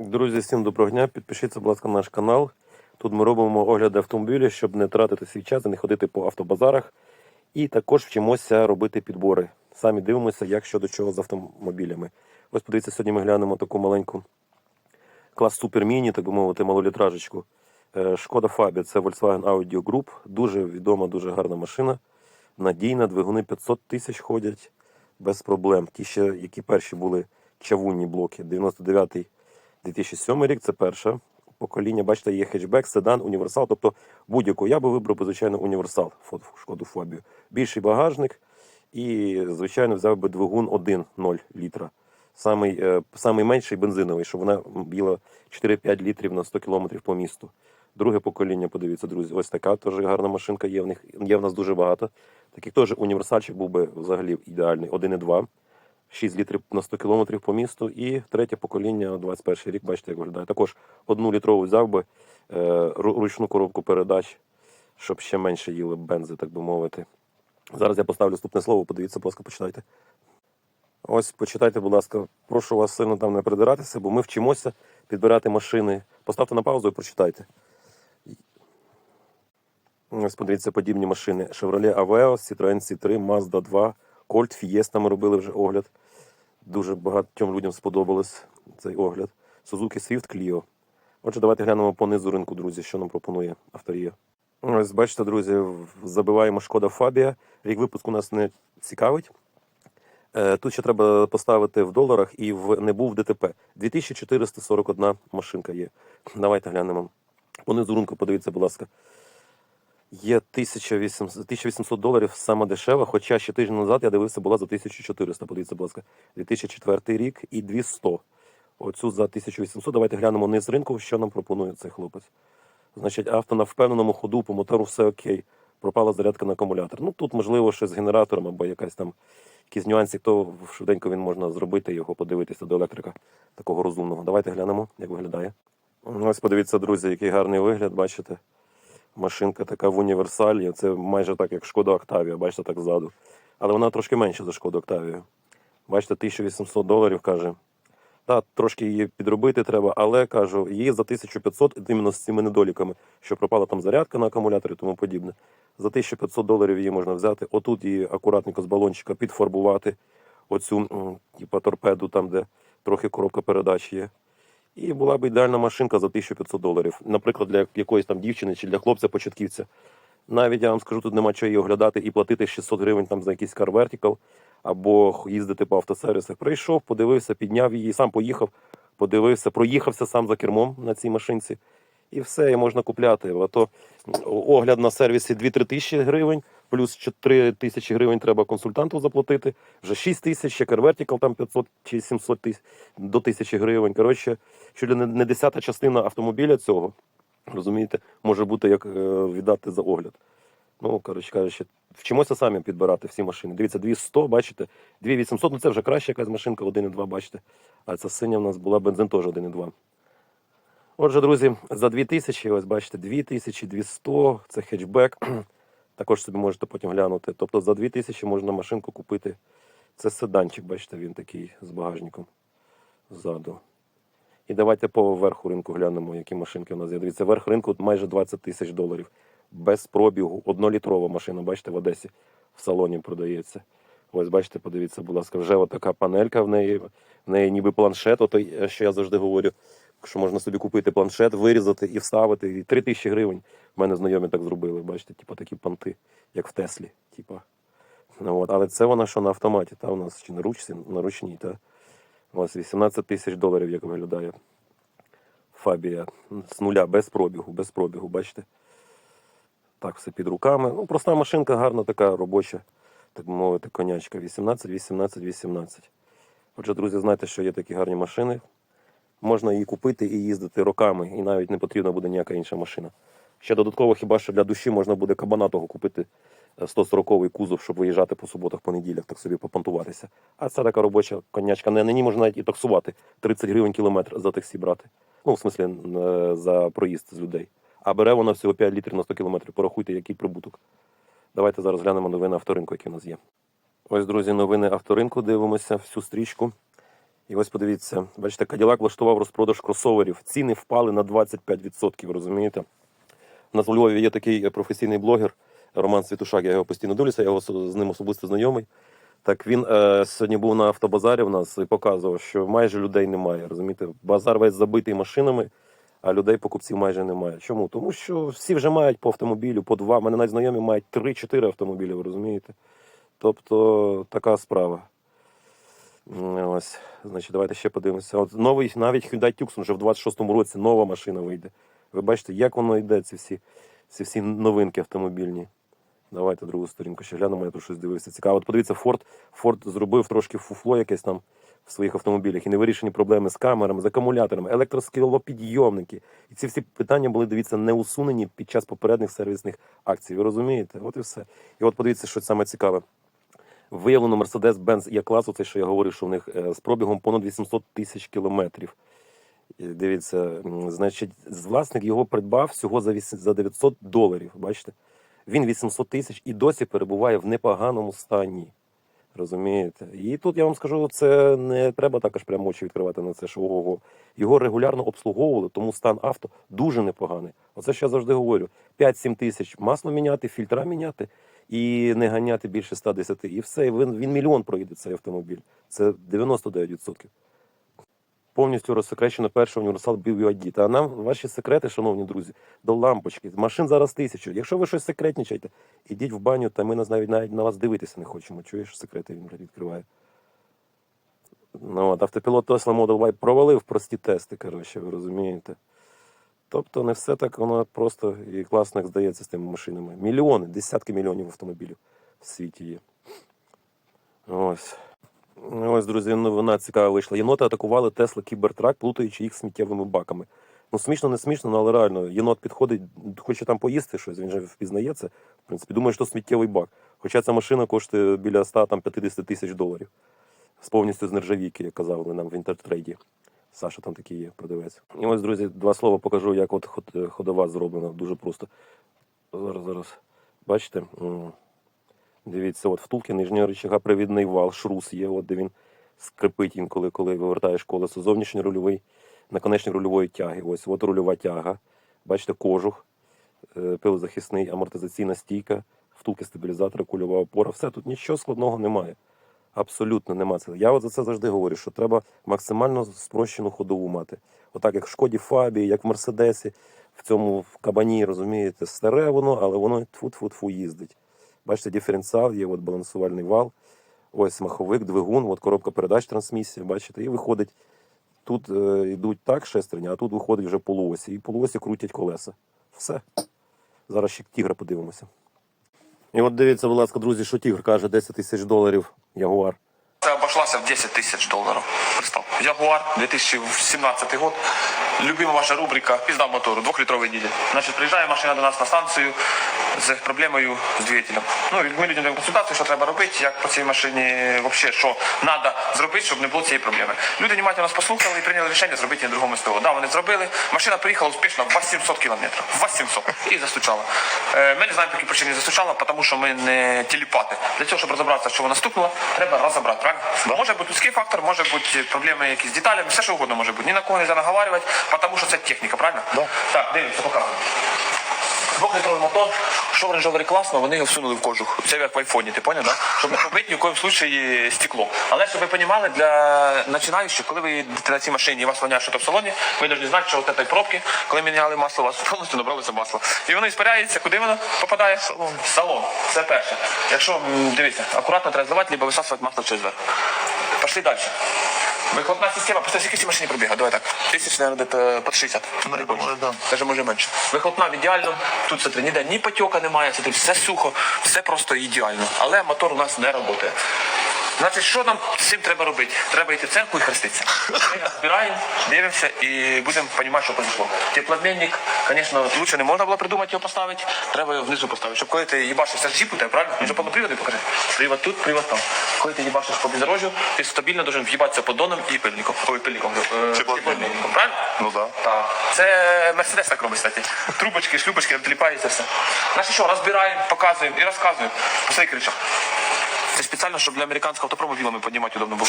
Друзі, всім доброго дня. Підпишіться, будь ласка, на наш канал. Тут ми робимо огляди автомобілів, щоб не тратити свій час і не ходити по автобазарах. І також вчимося робити підбори. Самі дивимося, як що до чого з автомобілями. Ось подивіться, сьогодні ми глянемо таку маленьку клас Супер Міні, так би мовити, малолітражечку. Е, Шкода Фабія, це Volkswagen Audio Group. Дуже відома, дуже гарна машина. Надійна, двигуни 500 тисяч ходять без проблем. Ті ще, які перші були чавунні блоки. 99-й 2007 рік це перше покоління. Бачите, є хетчбек, седан, універсал. Тобто будь-яку я би вибрав, би, звичайно, універсал Шкоду Фобію. Більший багажник і, звичайно, взяв би двигун 1,0 літра. Самий, е, самий менший бензиновий, щоб вона біла 4-5 літрів на 100 кілометрів по місту. Друге покоління, подивіться, друзі, ось така теж гарна машинка є в них. Є в нас дуже багато. Таких теж універсальчик був би взагалі ідеальний. 1,2. 6 літрів на 100 кілометрів по місту. І третє покоління, 21 рік, бачите, як виглядає. Також одну літрову взяв би е, ручну коробку передач, щоб ще менше їли бензи, так би мовити. Зараз я поставлю наступне слово, подивіться, будь ласка, почитайте. Ось почитайте, будь ласка, прошу вас сильно там не придиратися, бо ми вчимося підбирати машини. Поставте на паузу і прочитайте. Ось подивіться подібні машини. Chevrolet Aveo, Citroen C3, Mazda 2, Colt Fiesta ми робили вже огляд. Дуже багатьом людям сподобалось цей огляд. Suzuki Swift Clio. Отже, давайте глянемо по низу ринку, друзі, що нам пропонує авторія. Ось бачите, друзі, забиваємо шкода Фабія. Рік випуску нас не цікавить. Е, Тут ще треба поставити в доларах і в не був ДТП. 2441 машинка є. Давайте глянемо. Понизу ринку, подивіться, будь ласка. Є 1800, 1800 доларів саме дешева, хоча ще тиждень назад я дивився, була за 1400. Подивіться, будь ласка, 2004 рік і 200. Оцю за 1800. Давайте глянемо низ ринку, що нам пропонує цей хлопець. Значить, авто на впевненому ходу, по мотору все окей. Пропала зарядка на акумулятор. Ну тут, можливо, щось з генератором або якась там якісь нюанси, то швиденько він можна зробити його, подивитися до електрика такого розумного. Давайте глянемо, як виглядає. Ось подивіться, друзі, який гарний вигляд, бачите. Машинка така в універсалі. Це майже так, як шкода Октавія, бачите, так ззаду. Але вона трошки менша за шкоду Октавію. Бачите, 1800 доларів каже. Так, трошки її підробити треба, але кажу, її за 1500 іменно з цими недоліками, що пропала там зарядка на акумуляторі і тому подібне. За 1500 доларів її можна взяти. Отут її акуратненько з балончика підфарбувати. Оцю м, типа торпеду, там, де трохи коробка передач є. І була б ідеальна машинка за 1500 доларів. Наприклад, для якоїсь там дівчини чи для хлопця-початківця. Навіть я вам скажу, тут нема чого її оглядати і платити 600 гривень там за якийсь Vertical, або їздити по автосервісах. Прийшов, подивився, підняв її, сам поїхав, подивився, проїхався сам за кермом на цій машинці. І все, і можна купляти. А то огляд на сервісі 2-3 тисячі гривень, плюс 4 тисячі гривень треба консультанту заплатити. Вже 6 тисяч, ще Vertical там 500 чи 700 тисяч до тисячі гривень. Коротше, що не, десята частина автомобіля цього, розумієте, може бути як е, віддати за огляд. Ну, коротше кажучи, вчимося самі підбирати всі машини. Дивіться, 200, бачите, 2800, ну це вже краща якась машинка, 1,2, бачите. А ця синя в нас була бензин теж 1,2. Отже, друзі, за 2000, ось бачите, 2200, це хетчбек. Також собі можете потім глянути. Тобто за 2000 можна машинку купити. Це седанчик, бачите, він такий з багажником ззаду. І давайте по верху ринку глянемо, які машинки у нас є. Дивіться, верх ринку майже 20 тисяч доларів. Без пробігу. Однолітрова машина, бачите, в Одесі в салоні продається. Ось, бачите, подивіться, будь ласка, вже така панелька в неї, в неї ніби планшет, ото, е, що я завжди говорю, що можна собі купити планшет, вирізати і вставити. І 3 тисячі гривень. У мене знайомі так зробили, бачите, типу такі понти, як в Теслі. Типу. Ну, от. Але це вона що на автоматі, та у нас чи на ручці, на ручній, та. Ось 18 тисяч доларів, як виглядає Фабія з нуля, без пробігу, без пробігу, бачите? Так, все під руками. Ну, проста машинка, гарна така робоча, так би мовити, конячка. 18, 18, 18. Отже, друзі, знаєте, що є такі гарні машини. Можна її купити і їздити роками, і навіть не потрібна буде ніяка інша машина. Ще додатково, хіба що для душі можна буде кабанатого купити е, 140-й кузов, щоб виїжджати по суботах, по неділях, так собі попонтуватися. А це така робоча конячка. На ній можна навіть і таксувати 30 гривень кілометр за таксі брати. Ну, в смислі, е, за проїзд з людей. А бере вона всього 5 літрів на 100 кілометрів. Порахуйте, який прибуток. Давайте зараз глянемо новини авторинку, які у нас є. Ось, друзі, новини авторинку. Дивимося всю стрічку. І ось подивіться, бачите, Cadillac влаштував розпродаж кросоверів. Ціни впали на 25%, розумієте? У нас у Львові є такий професійний блогер Роман Світушак, я його постійно дивлюся, я його з ним особисто знайомий. Так він е, сьогодні був на автобазарі в нас і показував, що майже людей немає. Розумієте, базар весь забитий машинами, а людей покупців майже немає. Чому? Тому що всі вже мають по автомобілю, по два. У Мене навіть знайомі мають 3-4 автомобілі, ви розумієте? Тобто така справа. Ось, значить, давайте ще подивимося. От новий навіть Hyundai Tucson вже в 26-му році нова машина вийде. Ви бачите, як воно йде, ці всі, ці всі новинки автомобільні. Давайте другу сторінку ще глянемо, я тут щось дивився. Цікаво. От подивіться, Ford, Ford зробив трошки фуфло якесь там в своїх автомобілях і невирішені проблеми з камерами, з акумуляторами, електроскілопідйомники. І ці всі питання були, дивіться, не усунені під час попередніх сервісних акцій. Ви розумієте? От і все. І от подивіться, що саме цікаве. Виявлено Mercedes-Benz e класу це що я говорив, що в них е, з пробігом понад 800 тисяч кілометрів. Дивіться, значить, власник його придбав всього за віс- за 900 доларів. Бачите? Він 800 тисяч і досі перебуває в непоганому стані. Розумієте? І тут я вам скажу, це не треба також прямо очі відкривати на це, що ого. Його регулярно обслуговували, тому стан авто дуже непоганий. Оце що я завжди говорю: 5-7 тисяч масло міняти, фільтра міняти і не ганяти більше 110. І все, він, він мільйон проїде цей автомобіль. Це 99%. Повністю розсекречено перший універсал BYD. Та нам ваші секрети, шановні друзі, до лампочки. Машин зараз тисячу. Якщо ви щось секретнічаєте, ідіть в баню, та ми нас навіть навіть на вас дивитися не хочемо. Чуєш, секрети він відкриває. Ну, от, автопілот Tesla Model Y провалив прості тести, коротше, ви розумієте. Тобто не все так воно просто і класно, як здається з тими машинами. Мільйони, десятки мільйонів автомобілів в світі є. Ось. Ось, друзі, новина цікава вийшла. Єноти атакували Тесла Кібертрак, плутаючи їх сміттєвими баками. Ну, смішно, не смішно, ну, але реально, єнот підходить, хоче там поїсти щось, він же впізнає це. В принципі, думає, що сміттєвий бак. Хоча ця машина коштує біля 150 тисяч доларів. З повністю з нержавійки, як казали нам в інтертрейді. Саша там такий є, продавець. І ось, друзі, два слова покажу, як от ходова зроблена. Дуже просто. Зараз, зараз. Бачите? Дивіться, от втулки нижнього рычага привідний вал, шрус є, от де він скрипить інколи, коли вивертаєш колесо. Зовнішній рульовий, наконечник рульової тяги. Ось, от рульова тяга. Бачите, кожух, е, пилозахисний, амортизаційна стійка, втулки стабілізатора, кульова опора. Все, тут нічого складного немає. Абсолютно нема. Я от за це завжди говорю, що треба максимально спрощену ходову мати. Отак, як в Шкоді Фабії, як в Мерседесі, в цьому в кабані, розумієте, старе воно, але воно тфу-тфу-тфу їздить. Бачите, диференціал, є от балансувальний вал, ось маховик, двигун, от коробка передач, трансмісія, бачите, і виходить. Тут е, йдуть так шестерні, а тут виходить вже полуосі. І полуосі крутять колеса. Все. Зараз ще тігра подивимося. І от дивіться, будь ласка, друзі, що тігр каже 10 тисяч доларів Ягуар. Це обошлася в 10 тисяч доларів. Ягуар, 2017 год. Любима ваша рубрика «Пізда мотору», двохлітровий дізель. Значить, приїжджає машина до нас на станцію з проблемою з двигателем. Ну, ми людям даємо консультацію, що треба робити, як по цій машині, взагалі, що треба зробити, щоб не було цієї проблеми. Люди внимательно нас послухали і прийняли рішення зробити на другому СТО. Да, вони зробили. Машина приїхала успішно 800 кілометрів. 800. І застучала. Е, Ми не знаємо, по якій причині застучала, тому що ми не телепати. Для цього, щоб розібратися, що вона стукнула, треба розібрати, правильно? Може бути людський фактор, може бути проблеми якісь з деталями, все що угодно може бути. Ні на кого не наговарювати, тому що це техніка, правильно? Да. Так, дивимося, показуємо. Двохлітровий мотор, що в Rover класно, вони його всунули в кожух. Це як в айфоні, ти поняв, да? Щоб не побити ні в коїм случаї стекло. Але щоб ви розуміли, для починаючих, коли ви їдете на цій машині і вас воняє щось в салоні, ви повинні знати, що от цієї пробки, коли міняли масло, у вас повністю набралося масло. І воно іспаряється, куди воно попадає? Салон. В Салон. Це перше. Якщо, м, дивіться, акуратно треба зливати, либо висасувати масло через верх. Пошли далі. Вихлопна система, просто скільки машині пробіга? Давай так. Тисяч, мабуть, під 60. Навіть може, да. Даже може менше. Вихлопна в ідеально. Тут смотри, ніде ні потьока немає, це все сухо, все просто ідеально. Але мотор у нас не працює. Значить, що нам з цим треба робити? Треба йти в церкву і хреститися. Ми збираємо, дивимося і будемо розуміти, що произошло. Теплообмінник, звісно, лучше не можна було придумати його поставити, треба його внизу поставити. Щоб коли ти їбашишся з джіпу, тебе, правильно? Він же повноприводний, покажи. Привод тут, привод там. Коли ти їбашиш по бездорожжю, ти стабільно должен в'їбатися поддоном і пильником. Ой, пильником. е, Теплообмінником. правильно? Ну да. Так. Це Мерседес так робить, кстати. Трубочки, шлюпочки, відліпається все. Значить що, розбираємо, показуємо і розказуємо. Посмотри, кричав. Це спеціально, щоб для американського автопрому вілами піднімати удобно було.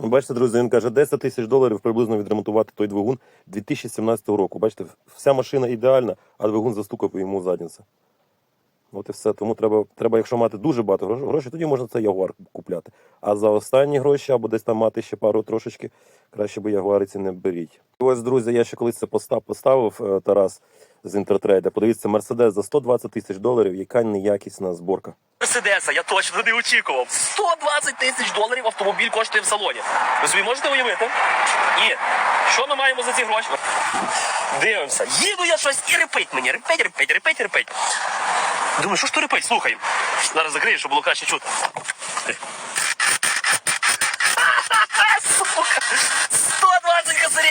Ну, Бачите, друзі, він каже, 10 тисяч доларів приблизно відремонтувати той двигун 2017 року. Бачите, вся машина ідеальна, а двигун застукав йому задницю. От і все. Тому треба, треба, якщо мати дуже багато грошей, тоді можна це Ягуар купляти. А за останні гроші або десь там мати ще пару трошечки, краще би Ягуари ці не беріть. Ось, друзі, я ще колись це постав, поставив е, Тарас з інтертрейда. Подивіться, Мерседес за 120 тисяч доларів, яка неякісна зборка. Мерседеса, я точно не очікував. 120 тисяч доларів автомобіль коштує в салоні. Ви собі можете уявити? І що ми маємо за ці гроші? Дивимося. Їду я щось і репить мені. Репить, репить, репить, репить. Думаю, що ж то репить? Слухай. Зараз закрию, щоб було краще чути.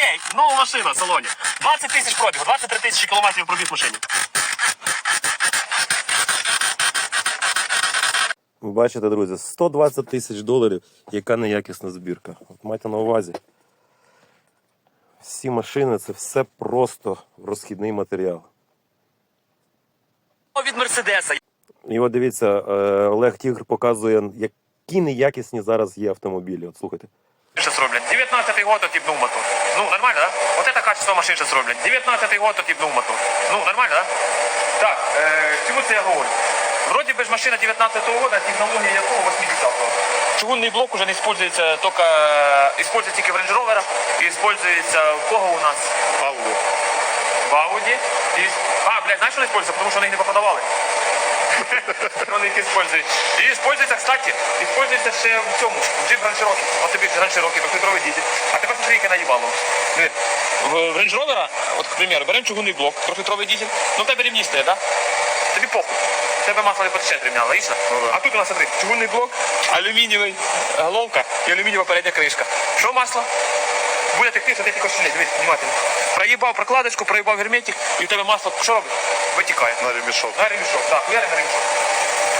Сука! 120 косарей! Нова машина в салоні. 20 тисяч пробігу, 23 тисячі кілометрів пробіг машині. Ви Бачите, друзі, 120 тисяч доларів, яка неякісна збірка. От майте на увазі. Всі машини це все просто розхідний матеріал. Від Мерседеса. І от дивіться, е, Олег Тігр показує, які неякісні зараз є автомобілі. От слухайте. Сейчас роблять. 19-й год отъебнул мотор. Ну, нормально, да? Вот это качество машин сейчас роблять. 19-й год отъебнул мотор. Ну, нормально, да? Так, е, чому це я говорю? Вроді би ж машина 19-го года, технологія якого 80-го. Чугунний блок уже не используется только, используется тільки в Range Rover, і использується в кого у нас? В Audi. В Audi. І... А, блядь, знаєш, що не используется? Тому що вони їх не поподавали. Вони їх использують. І использується, кстати, использується ще в цьому, в Jeep Grand Cherokee. От тобі Grand Cherokee, двохлітровий дізель. А тепер смотри, яке наїбало. Диви. В Range Rover, от, к примеру, беремо чугунний блок, трьохлітровий дізель, ну в тебе рівні стоять, да? Тобі похуй. Тебе масло не потече рівня, логічно? А тут у нас, смотри, чугунний блок, алюмінієвий головка і алюмінієва передня кришка. Що масло? Буде текти, що ти тільки щелі, дивись, внимательно. Проїбав прокладочку, проїбав герметик, і в тебе масло що робить? Витікає. На ремішок. На ремішок, так, хуяри на ремішок.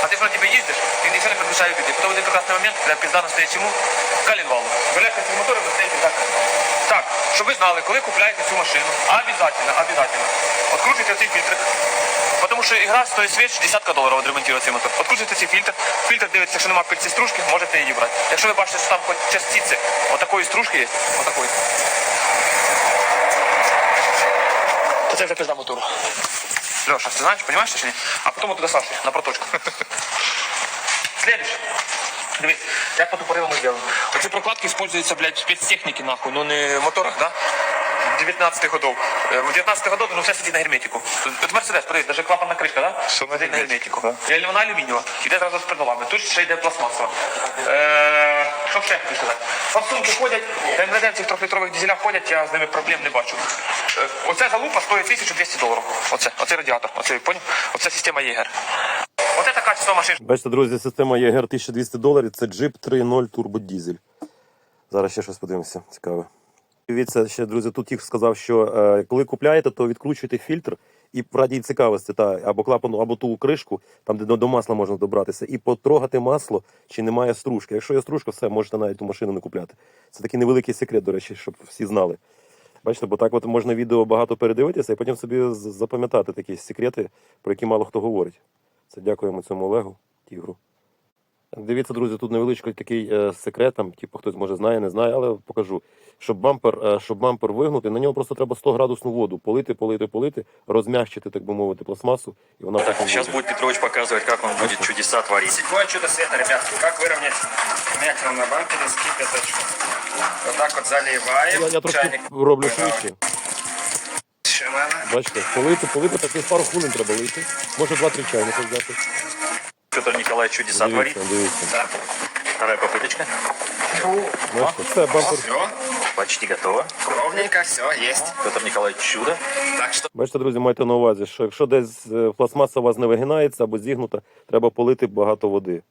А ти ж на тебе їздиш, і нічого не предвещає біди. Потім один прекрасний момент, для піздано стоїть чому? Калінвал. Виляка цей мотор, і стоїть пізда Так, щоб ви знали, коли купляєте цю машину, обязательно, обязательно, откручуйте цей фільтр. Тому що ігра стоїть свіч десятка доларів відремонтувати цей мотор. Откручуйте цей фільтр, фільтр дивиться, якщо немає пильці стружки, можете її брати. Якщо ви бачите, що там хоч частиці отакої стружки є, отакої, це вже пизда мотору. Леша, ты знаешь, понимаешь точнее? А вот туда Саші, на проточку. Следующий. Дивись, як по тупорилу ми зробимо. Оці прокладки используются, блядь, в спецтехніці, нахуй, ну не в моторах, да? 19 годов. Е, В 19 годов ну, все сидить на герметику. От Мерседес, подивись, даже клапанна кришка, да? Все на на герметику. І вона алюмінієва. Іде зразу з придолами. Тут ще йде пластмасова. Е, що ще хотів сказати? Форсунки ходять, МВД в цих трьохлітрових дизелях ходять, я з ними проблем не бачу. Е, оця залупа стоїть 1200 доларів. Оце, оцей радіатор, оцей, поняв? Оце система Єгер. Оце така качество машин. Бачите, друзі, система ЄГР 1200 доларів. Це Jeep 3.0 турбодізель. Зараз ще щось подивимося. Цікаве. Дивіться, ще, друзі, тут їх сказав, що е, коли купляєте, то відкручуйте фільтр і в раді цікавості, та, або клапану, або ту кришку, там, де до, до масла можна добратися, і потрогати масло, чи немає стружки. Якщо є стружка, все, можете навіть ту машину не купляти. Це такий невеликий секрет, до речі, щоб всі знали. Бачите, бо так от можна відео багато передивитися і потім собі запам'ятати такі секрети, про які мало хто говорить. Це дякуємо цьому Олегу, тігру. Дивіться, друзі, тут невеличкий такий е, секрет, там, типу, хтось може знає, не знає, але покажу. Щоб бампер, е, щоб бампер вигнути, на нього просто треба 100 градусну воду полити, полити, полити, розмягчити, так би мовити, пластмасу, і вона так Сейчас буде. Петрович показывать, как он будет чудеса творить. Седьмое чудо света, ребятки. Как выровнять мякину на бампере с кипяточку. Вот так вот. Я, я трошки Чайник роблю швидше. Бачите, полити, полити, так пару хвилин треба лити. Може два-три чайника взяти. Петр Николаевич чудеса творит. Да. Вторая попыточка. Бачите, все, бампер. Все, Почти готово. ровненько, все, есть. Петр Николаевич чудо. Так что Бачите, друзі, майте на увазі, що якщо десь е, пластмаса у вас не вигинається або зігнута, треба полити багато води.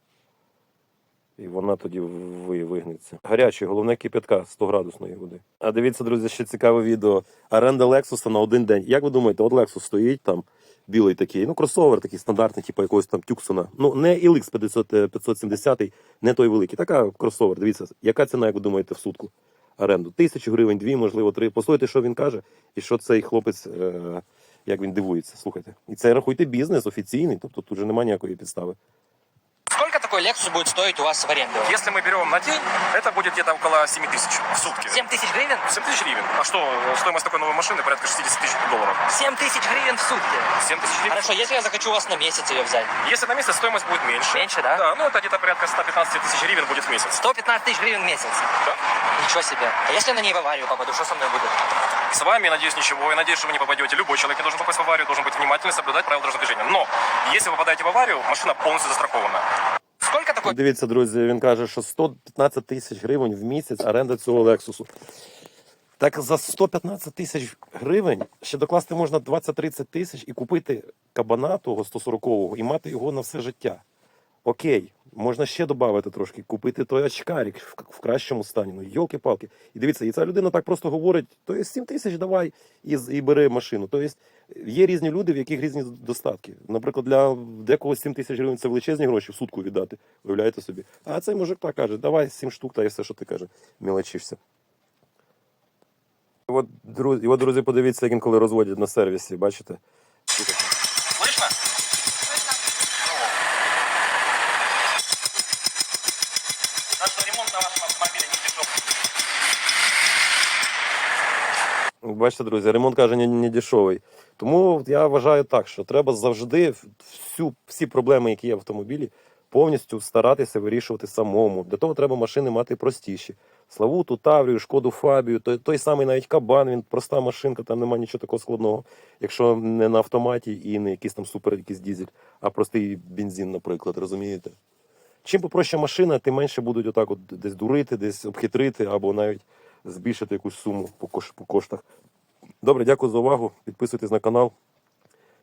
І вона тоді ви- вигнеться. Гарячий, головне кипятка 100 градусної води. А дивіться, друзі, ще цікаве відео. Оренда Лексуса на один день. Як ви думаєте, от Lexus стоїть там, білий такий, ну кросовер такий стандартний, типу якогось там Тюксона. Ну, не LX 500, е, 570, не той великий. Така кросовер. Дивіться, яка ціна, як ви думаєте, в сутку? Оренду. Тисячу гривень, дві, можливо, три. Послухайте, що він каже, і що цей хлопець, е, як він дивується. Слухайте. І це рахуйте бізнес офіційний, тобто тут вже немає ніякої підстави. Такой Lexus будет стоить у вас в аренду? Если мы берем на день, это будет где-то около 7 тысяч в сутки. 7 тысяч гривен? 7 тысяч гривен. А что, стоимость такой новой машины порядка 60 тысяч долларов. 7 тысяч гривен в сутки. 7 тысяч гривен. Хорошо, если я захочу у вас на месяц ее взять? Если на месяц стоимость будет меньше. Меньше, да? Да, ну это где-то порядка 115 тысяч гривен будет в месяц. 115 тысяч гривен в месяц. Да. Ничего себе. А если на ней в аварию попаду, что со мной будет? С вами, надеюсь, ничего. Я надеюсь, что вы не попадете. Любой человек, который должен попасть в аварию, должен быть внимательный, соблюдать правила дорожного движения. Но, если вы попадаете в аварию, машина полностью застрахована. Такой Дивіться, друзі, він каже, що 115 тисяч гривень в місяць оренда цього Лексусу. Так за 115 тисяч гривень ще докласти можна 20-30 тисяч і купити кабана того 140-го і мати його на все життя. Окей, можна ще додати трошки, купити той очкарик в, кращому стані. Ну, йолки-палки. І дивіться, і ця людина так просто говорить: то є 7 тисяч давай і, і бери машину. Тобто є різні люди, в яких різні достатки. Наприклад, для декого 7 тисяч гривень це величезні гроші в сутку віддати. Уявляєте собі. А цей мужик так каже: давай 7 штук, та і все, що ти каже, мілочишся. І от, друзі, подивіться, як інколи розводять на сервісі, бачите? Слышно? Так что ремонт на вашем автомобиле не дешевый. Бачите, друзі, ремонт каже не, не дешевий. Тому я вважаю так, що треба завжди всю, всі проблеми, які є в автомобілі, повністю старатися вирішувати самому. Для того треба машини мати простіші. Славуту, Таврію, Шкоду Фабію, той, той самий навіть кабан, він проста машинка, там немає нічого такого складного, якщо не на автоматі і не якийсь там супер якийсь дізель, а простий бензин, наприклад, розумієте? Чим попроще машина, тим менше будуть отак от десь дурити, десь обхитрити або навіть збільшити якусь суму по, кош, по коштах. Добре, дякую за увагу. Підписуйтесь на канал.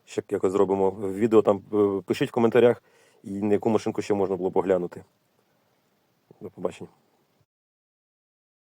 Ще якось зробимо відео там. е, Пишіть в коментарях, і на яку машинку ще можна було поглянути. До побачення.